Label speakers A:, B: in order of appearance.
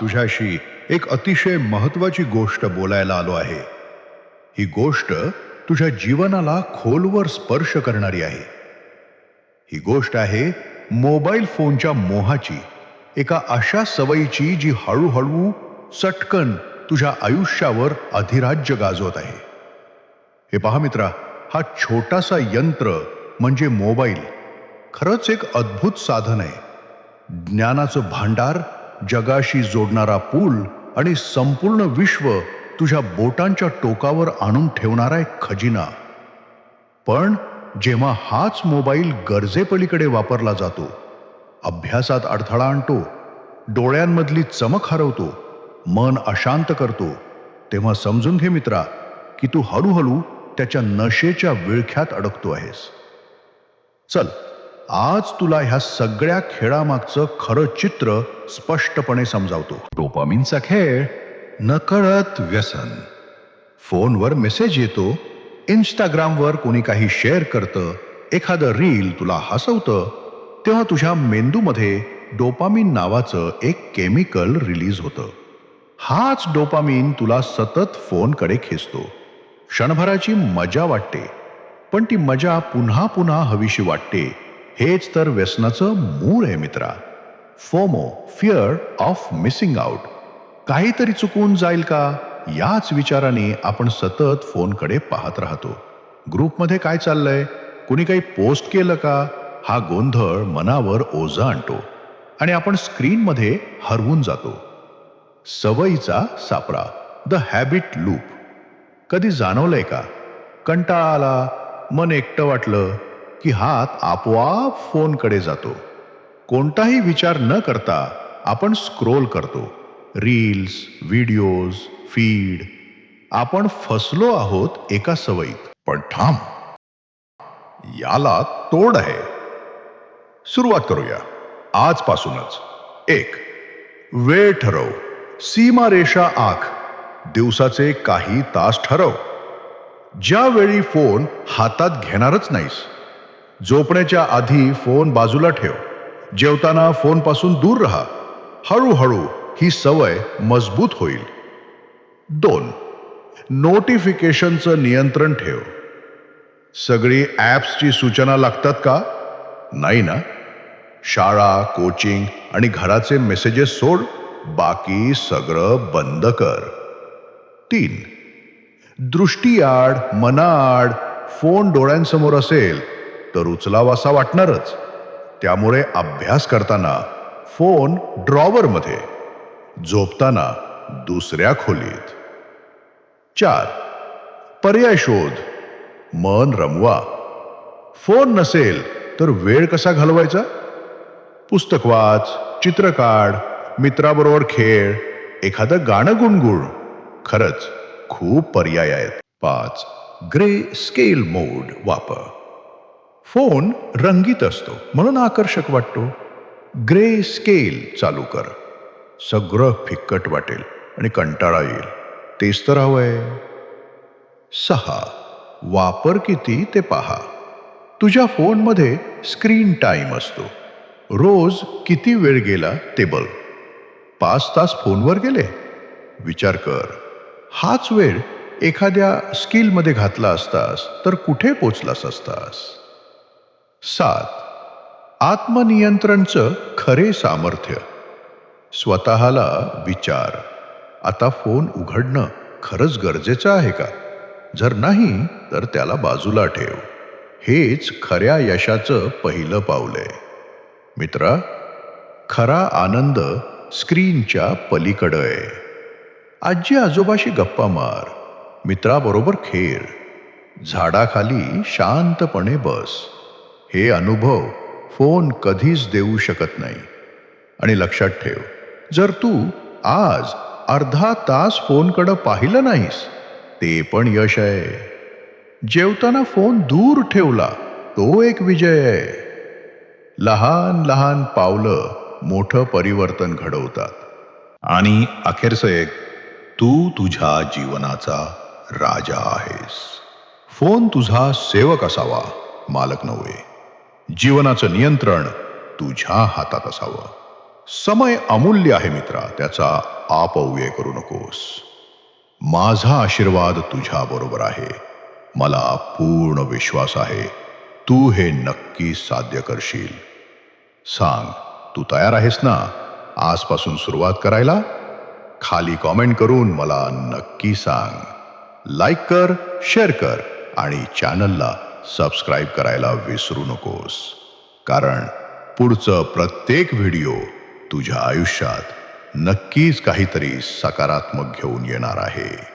A: तुझ्याशी एक अतिशय महत्वाची गोष्ट बोलायला आलो आहे. ही गोष्ट तुझ्या जीवनाला खोलवर स्पर्श करणारी आहे. ही गोष्ट आहे मोबाईल फोनच्या मोहाची एका अशा सवयीची जी हळूहळू चटकन तुझ्या आयुष्यावर अधिराज्य गाजवत आहे. हे पहा मित्रा हा छोटासा यंत्र म्हणजे मोबाईल खरंच एक अद्भुत साधन आहे. ज्ञानाचं भांडार जगाशी जोडणारा पूल आणि संपूर्ण विश्व तुझ्या बोटांच्या टोकावर आणून ठेवणारा एक खजिना. पण जेव्हा हाच मोबाईल गरजेपलीकडे वापरला जातो अभ्यासात अडथळा आणतो डोळ्यांमधली चमक हरवतो मन अशांत करतो तेव्हा समजून घे मित्रा की तू हळूहळू त्याच्या नशेच्या विळख्यात अडकतो आहेस. चल. आज तुला ह्या सगळ्या खेळामागचं खरं चित्र स्पष्टपणे समजावतो. डोपामिनचा खेळ नकळत व्यसन. फोनवर मेसेज येतो इंस्टाग्रामवर कोणी काही शेअर करतं एखादं रील तुला हसवतं तेव्हा तुझ्या मेंदूमध्ये डोपामिन नावाचं एक केमिकल रिलीज होतं. हाच डोपामिन तुला सतत फोनकडे खेचतो. क्षणभराची मजा वाटते पण ती मजा पुन्हा पुन्हा हवीशी वाटते. हेच तर व्यसनाचं मूळ आहे मित्रा. FOMO fear of missing out. काहीतरी चुकून जाईल का? याच विचाराने आपण सतत फोनकडे पाहत राहतो. ग्रुपमध्ये काय चाललंय? कुणी काही पोस्ट केलं का? हा गोंधळ मनावर ओझा आणतो. आणि आपण स्क्रीनमध्ये हरवून जातो. सवयीचा सापळा. द हॅबिट लूप कधी जाणवलंय का? कंटाळा आला मन एकटं वाटलं की हात आपोआप फोनकडे जातो. कोणताही विचार न करता आपण स्क्रोल करतो. Reels videos feed. आपण फसलो आहोत एका सवयीत. पण ठाम याला तोड आहे. सुरुवात करूया. आजपासूनच. एक. वेळ ठरव. सीमारेषा आख. दिवसाचे काही तास ठरव. ज्यावेळी फोन हातात घेणारच नाहीस. झोपण्याच्या आधी फोन बाजूला ठेव. जेवताना फोनपासून दूर राहा. हळूहळू ही सवय मजबूत होईल. दोन. नोटिफिकेशनचं नियंत्रण ठेव. सगळी ॲप्सची सूचना लागतात का? नाही ना? शाळा कोचिंग आणि घराचे मेसेजेस सोड. बाकी सगळं बंद कर. तीन. दृष्टीआड मनाआड फोन डोळ्यांसमोर असेल तर उचलावासा वाटणारच. त्यामुळे अभ्यास करताना फोन ड्रॉवरमध्ये झोपताना दुसऱ्या खोलीत. चार पर्याय शोध. मन रमवा. फोन नसेल तर वेळ कसा घालवायचा? पुस्तक वाच चित्र काढ मित्राबरोबर खेळ एखादं गाणं गुणगुण. खरंच खूप पर्याय आहेत. पाच ग्रे स्केल मोड वापर. फोन रंगीत असतो. म्हणून आकर्षक वाटतो. ग्रे स्केल चालू कर. सगळं फिक्कट वाटेल आणि कंटाळा येईल. तेच तर हवंय. सहा. वापर किती ते पहा. तुझ्या फोनमध्ये स्क्रीन टाईम असतो. रोज किती वेळ गेला ते बघ पाच तास फोनवर गेले? विचार कर. हाच वेळ एखाद्या स्किलमध्ये घातला असतास तर कुठे पोचलास असतास? सात. आत्मनियंत्रणचं खरे सामर्थ्य. स्वतःला विचार. आता फोन उघडणं खरंच गरजेचं आहे का? जर नाही तर त्याला बाजूला ठेव. हेच खऱ्या यशाचं पहिलं पाऊल आहे. मित्रा खरा आनंद स्क्रीनच्या पलीकडं आहे. आजी आजोबाशी गप्पा मार. मित्राबरोबर खेळ. झाडाखाली शांतपणे बस. हे अनुभव फोन कधीच देऊ शकत नाही. आणि लक्षात ठेव जर तू आज अर्धा तास फोनकडं पाहिलं नाहीस ते पण यश आहे. जेवताना फोन दूर ठेवला तो एक विजय आहे. लहान लहान पावलं मोठं परिवर्तन घडवतात. आणि अखेरचं एक तू तुझ्या जीवनाचा राजा आहेस. फोन तुझा सेवक असावा मालक नव्हे. जीवनाचं नियंत्रण तुझ्या हातात असावं. समय अमूल्य आहे मित्रा त्याचा आपव्यय करू नकोस. माझा आशीर्वाद तुझ्या बरोबर आहे. मला पूर्ण विश्वास आहे. तू हे नक्की साध्य करशील. सांग तू तयार आहेस ना? आजपासून सुरुवात करायला? खाली कॉमेंट करून मला नक्की सांग. लाईक कर शेअर कर आणि चॅनलला सबस्क्राईब करायला विसरू नकोस. कारण पुढचं प्रत्येक व्हिडिओ तुझ्या आयुष्यात नक्कीच काहीतरी सकारात्मक घेऊन येणार आहे.